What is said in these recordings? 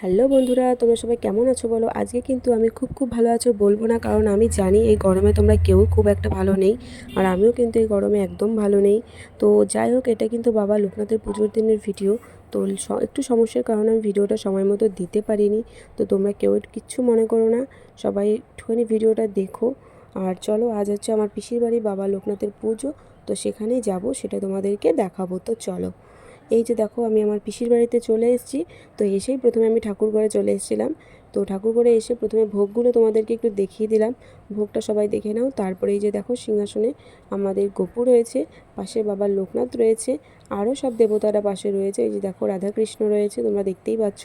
Hello বন্ধুরা, তোমরা সবাই কেমন আছো বলো? আজকে কিন্তু আমি খুব খুব ভালো আছো বলব না, কারণ আমি জানি এই গরমে তোমরা কেউ খুব একটা ভালো নেই, আর আমিও কিন্তু এই গরমে একদম ভালো নেই। তো যাই হোক, এটা কিন্তু বাবা লোকনাথের পুজোর দিনের ভিডিও। তো একটু সমস্যার কারণে আমি ভিডিওটা সময় মতো দিতে পারিনি। তো তোমরা কেউ কিচ্ছু মনে করো না, সবাই একটুখানি ভিডিওটা দেখো। আর চলো, আজ হচ্ছে আমার পিসির বাড়ি বাবা লোকনাথের পুজো, তো সেখানেই যাব, সেটা তোমাদেরকে দেখাবো। তো চলো। এই যে দেখো, আমি আমার পিসির বাড়িতে চলে এসেছি। তো এসেই প্রথমে আমি ঠাকুর ঘরে চলে এসেছিলাম। তো ঠাকুর ঘরে এসে প্রথমে ভোগগুলো তোমাদেরকে একটু দেখিয়ে দিলাম। ভোগটা সবাই দেখে নাও। তারপরে এই যে দেখো, সিংহাসনে আমাদের গোপু রয়েছে, পাশে বাবার লোকনাথ রয়েছে, আরও সব দেবতারা পাশে রয়েছে। এই যে দেখো, রাধাকৃষ্ণ রয়েছে, তোমরা দেখতেই পাচ্ছ।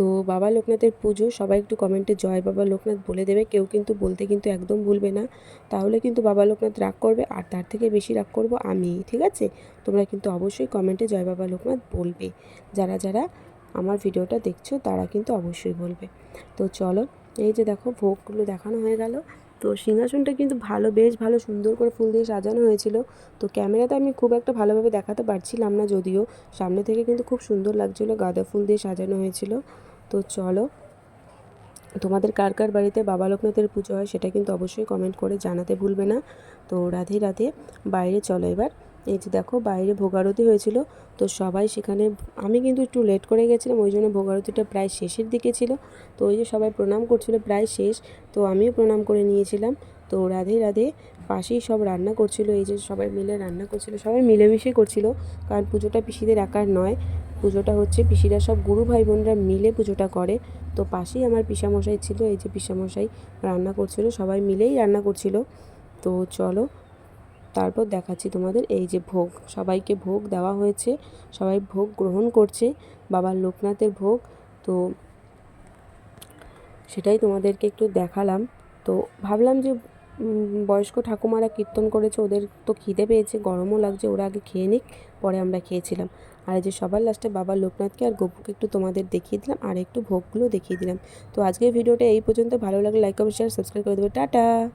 তো বাবা লোকনাথের পুজো, সবাই একটু কমেন্টে জয় বাবা লোকনাথ বলে দেবে, কেউ কিন্তু বলতে কিন্তু একদম ভুলবে না। তাহলে কিন্তু বাবা লোকনাথ রাগ করবে, আর তার থেকে বেশি রাগ করব আমি, ঠিক আছে? তোমরা কিন্তু অবশ্যই কমেন্টে জয় বাবা লোকনাথ বলবে। যারা যারা আমার ভিডিওটা দেখছ, তারা কিন্তু অবশ্যই বলবে। তো চলো, এই যে দেখো ভোগগুলো দেখানো হয়ে গেল। তো সিংহাসনটা কিন্তু ভালো, বেশ ভালো, সুন্দর করে ফুল দিয়ে সাজানো হয়েছিল। তো ক্যামেরাতে আমি খুব একটা ভালোভাবে দেখাতে পারছিলাম না, যদিও সামনে থেকে কিন্তু খুব সুন্দর লাগছিল, গাঁদা ফুল দিয়ে সাজানো হয়েছিল। তো চলো, তোমাদের কার কার বাড়িতে বাবা লোকনাথের পুজো হয় সেটা কিন্তু অবশ্যই কমেন্ট করে জানাতে ভুলবে না। তো রাধে রাধে, বাইরে চলো এবার। এই যে দেখো, বাইরে ভোগারতি হয়েছিল, তো সবাই সেখানে, আমি কিন্তু একটু লেট করে গেছিলাম, ওই জন্য ভোগারতিটা প্রায় শেষের দিকে ছিল। তো ওই যে সবাই প্রণাম করছিল, প্রায় শেষ, তো আমিও প্রণাম করে নিয়েছিলাম। তো রাধে রাধে, পাশেই সব রান্না করছিল, এই যে সবাই মিলে রান্না করছিল, সবাই মিলেমিশে করছিল, কারণ পুজোটা পিসিদের একার নয়। পুজোটা হচ্ছে, পিসিরা সব গুরু ভাই বোনরা মিলে পুজোটা করে। তো পাশেই আমার পিসামশাই ছিল, এই যে পিসামশাই রান্না করছিল, সবাই মিলেই রান্না করছিল। তো চলো, তারপর দেখাচ্ছি তোমাদের, এই যে ভোগ, সবাইকে ভোগ দেওয়া হয়েছে, সবাই ভোগ গ্রহণ করছে, বাবার লোকনাথের ভোগ। তো সেটাই তোমাদেরকে একটু দেখালাম। তো ভাবলাম যে বয়স্ক ঠাকুমারা কীর্তন করেছে, ওদের তো খিদে পেয়েছে, গরমও লাগছে, ওরা আগে খেয়ে নিক, পরে আমরা খেয়েছিলাম। আর এই যে সবার লাস্টে বাবা লোকনাথকে আর গোপুকে একটু তোমাদের দেখিয়ে দিলাম, আর একটু ভোগগুলো দেখিয়ে দিলাম। তো আজকের ভিডিওটা এই পর্যন্ত। ভালো লাগলে লাইক কমেন্ট শেয়ার সাবস্ক্রাইব করে দেবে। টাটা!